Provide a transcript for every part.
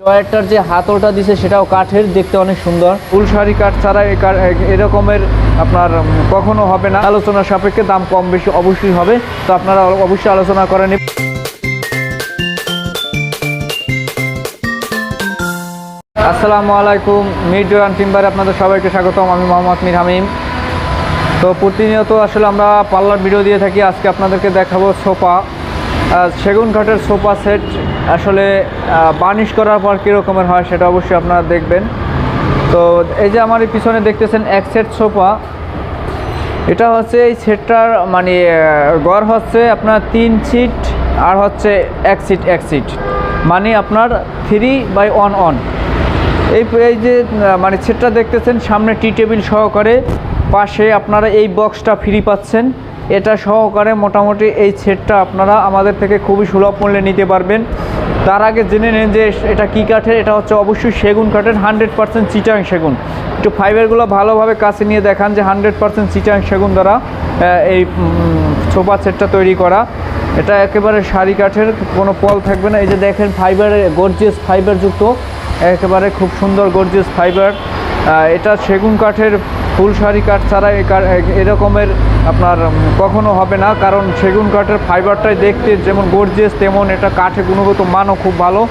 টয়েরটার যে হাতলটা দিছে সেটাও কাঠের, দেখতে অনেক সুন্দর। ফুলশাড়ি কাঠ ছাড়া এরকমের আপনার কখনো হবে না। আলোচনা সাপেক্ষে দাম কম বেশি অবশ্যই হবে, তো আপনারা অবশ্যই আলোচনা করে নেবেন আসসালামু আলাইকুম, মিড জোরান টিম্বারে আপনাদের সবাইকে স্বাগতম। আমি মোহাম্মদ মির হামিম। তো প্রতিনিয়ত আসলে আমরা পার্লার ভিডিও দিয়ে থাকি। আজকে আপনাদেরকে দেখাবো সোফা। সেগুন কাঠের সোফা সেট আসলে বার্নিশ করার পর কীরকমের হয় সেটা অবশ্যই আপনারা দেখবেন। তো এই যে আমার পিছনে দেখতেছেন এক সেট সোফা। এটা হচ্ছে এই সেটটার মানে গড় হচ্ছে আপনার তিন সিট আর হচ্ছে এক সিট এক সিট। মানে আপনার থ্রি বাই ওয়ান অন। এই এই যে মানে সেটটা দেখতেছেন, সামনে টি টেবিল সহকারে পাশে আপনারা এই বক্সটা ফ্রি পাচ্ছেন। এটা সহকারে মোটামুটি এই সেটটা আপনারা আমাদের থেকে খুবই সুলভ মূল্যে নিতে পারবেন। তার আগে জেনে নেন যে এটা কী কাঠের? এটা হচ্ছে অবশ্যই সেগুন কাঠের, হান্ড্রেড পার্সেন্ট চিটাং সেগুন। একটু ফাইবারগুলো ভালোভাবে কাছে নিয়ে দেখান যে হান্ড্রেড পার্সেন্ট চিটাং সেগুন দ্বারা এই সোফা সেটটা তৈরি করা। এটা একেবারে শাড়ি কাঠের, কোনো পল থাকবে না। এই যে দেখেন ফাইবারের গর্জিয়াস ফাইবারযুক্ত একেবারে খুব সুন্দর গর্জিয়াস ফাইবার এটা সেগুন কাঠের ফুল শাড়ি কাঠ ছাড়া এরকমের আপনার কখনো হবে না, কারণ সেগুন কাঠের ফাইবারটাই দেখতে যেমন গর্জিয়াস তেমন এটা কাঠে গুণগত মানও খুব ভালো।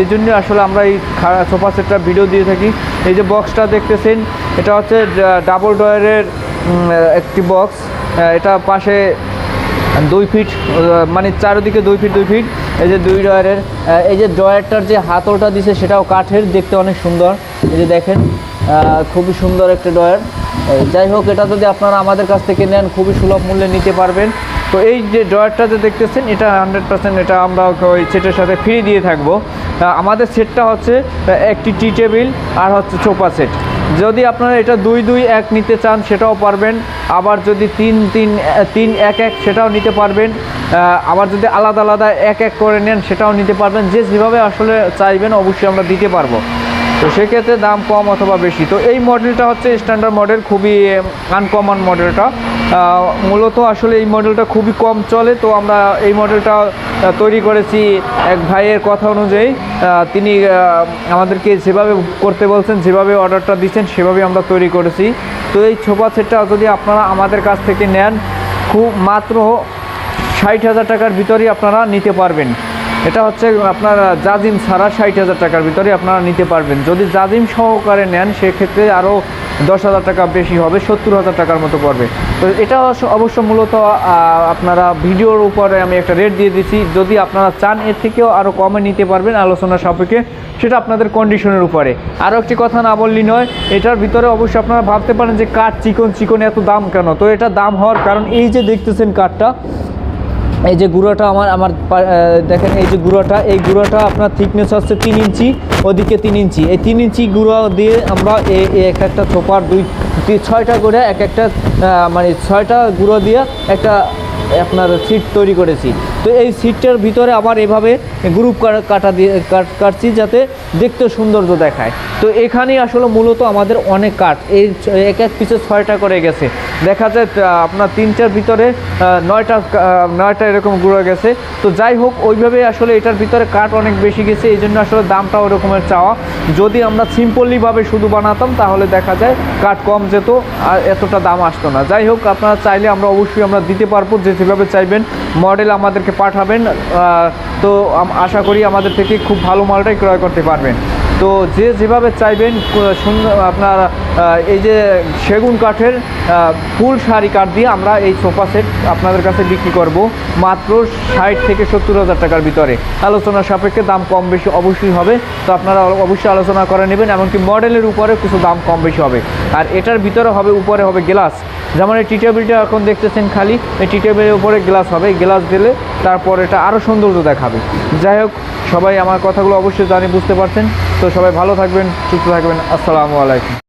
এই জন্য আসলে আমরা এই সোফা সেটটা ভিডিও দিয়ে থাকি। এই যে বক্সটা দেখতেছেন, এটা হচ্ছে ডাবল ডয়ারের একটি বক্স এটা পাশে দুই ফিট মানে চারিদিকে দুই ফিট দুই ফিট এই যে দুই ডয়ারের এই যে ডয়ারটার যে হাতলটা দিছে সেটাও কাঠের, দেখতে অনেক সুন্দর। এই যে দেখেন খুবই সুন্দর একটা ডয়ার যাই হোক, এটা যদি আপনারা আমাদের কাছ থেকে নেন, খুবই সুলভ মূল্যে নিতে পারবেন। তো এই যে ড্রয়ারটা যে দেখতেছেন, এটা হান্ড্রেড পার্সেন্ট এটা আমরা ওই সেটের সাথে ফ্রি দিয়ে থাকব। আমাদের সেটটা হচ্ছে একটি টি টেবিল আর হচ্ছে সোফা সেট যদি আপনারা এটা দুই দুই এক নিতে চান, সেটাও পারবেন। আবার যদি তিন তিন তিন এক এক, সেটাও নিতে পারবেন। আবার যদি আলাদা আলাদা এক এক করে নেন, সেটাও নিতে পারবেন। যে যেভাবে আসলে চাইবেন, অবশ্যই আমরা দিতে পারব। তো সেক্ষেত্রে দাম কম অথবা বেশি। তো এই মডেলটা হচ্ছে স্ট্যান্ডার্ড মডেল খুবই আনকমন মডেলটা মূলত আসলে এই মডেলটা খুবই কম চলে। তো আমরা এই মডেলটা তৈরি করেছি এক ভাইয়ের কথা অনুযায়ী। তিনি আমাদেরকে যেভাবে করতে বলছেন, যেভাবে অর্ডারটা দিচ্ছেন, সেভাবে আমরা তৈরি করেছি। তো এই ছোপা সেটটা যদি আপনারা আমাদের কাছ থেকে নেন, খুব মাত্র ষাট হাজার টাকার ভিতরেই আপনারা নিতে পারবেন। এটা হচ্ছে আপনার জাজিম ছাড়া ষাট হাজার টাকার ভিতরে আপনারা নিতে পারবেন। যদি জাজিম সহকারে নেন, সেক্ষেত্রে আরও দশ হাজার টাকা বেশি হবে, সত্তর হাজার টাকার মতো পড়বে। তো এটা অবশ্য- মূলত আপনারা ভিডিওর উপরে আমি একটা রেট দিয়ে দিচ্ছি যদি আপনারা চান, এর থেকেও আরও কমে নিতে পারবেন আলোচনা সাপেক্ষে, সেটা আপনাদের কন্ডিশনের উপরে। আরও একটি কথা না বললি নয়, এটার ভিতরে অবশ্যই আপনারা ভাবতে পারেন যে কাঠ চিকন চিকন এত দাম কেন? তো এটা দাম হওয়ার কারণ, এই যে দেখতেছেন কাঠটা এই যে গুঁড়োটা আমার আমার দেখেন, এই যে গুঁড়োটা, এই গুঁড়োটা আপনার থিকনেস হচ্ছে তিন ইঞ্চি, ওদিকে তিন ইঞ্চি। এই তিন ইঞ্চি গুঁড়ো দিয়ে আমরা এক একটা থোপার দুই ছয়টা করে এক একটা মানে ছয়টা গুঁড়ো দিয়ে একটা আপনার সিট তৈরি করেছি। তো এই সিটটার ভিতরে আবার এভাবে গ্রুপ কাটা দিয়ে কাট- কাটছি যাতে দেখতে সৌন্দর্য দেখায়। তো এখানেই আসলে মূলত আমাদের অনেক কাঠ। এই এক এক পিছে ছয়টা করে গেছে। দেখা যায় আপনার তিনটার ভিতরে নয়টা নয়টা এরকম গুঁড়ো গেছে। তো যাই হোক, ওইভাবে আসলে এটার ভিতরে কাঠ অনেক বেশি গেছে। এই জন্য আসলে দামটা ওরকমের চাওয়া। যদি আমরা সিম্পলিভাবে শুধু বানাতাম, তাহলে দেখা যায় কাঠ কম যেত, আর এতটা দাম আসতো না। যাই হোক, আপনারা চাইলে আমরা অবশ্যই আমরা দিতে পারব যে যেভাবে চাইবেন মডেল আমাদেরকে পাঠাবেন তো আশা করি আমাদের থেকে খুব ভালো মালটাই ক্রয় করতে পারবেন। তো যে যেভাবে চাইবেন সুন্দর আপনার এই যে সেগুন কাঠের ফুল শাড়ি কাঠ দিয়ে আমরা এই সোফা সেট আপনাদের কাছে বিক্রি করব মাত্র ষাট থেকে সত্তর হাজার টাকার ভিতরে। আলোচনা সাপেক্ষে দাম কম বেশি অবশ্যই হবে, তো আপনারা অবশ্যই আলোচনা করে নেবেন, এমনকি মডেলের উপরে কিছু দাম কম বেশি হবে। আর এটার ভিতরে হবে, উপরে হবে গ্লাস। যেমন এই টি টেবিলটা এখন দেখতেছেন খালি, এই টি টেবিলের উপরে গ্লাস হবে গ্লাস দিলে তারপর এটা আরও সৌন্দর্য দেখাবে। যাই হোক সবাই আমার কথাগুলো অবশ্যই জানি, বুঝতে পারছেন। তো সবাই ভালো থাকবেন, সুস্থ থাকবেন। আসসালামু আলাইকুম।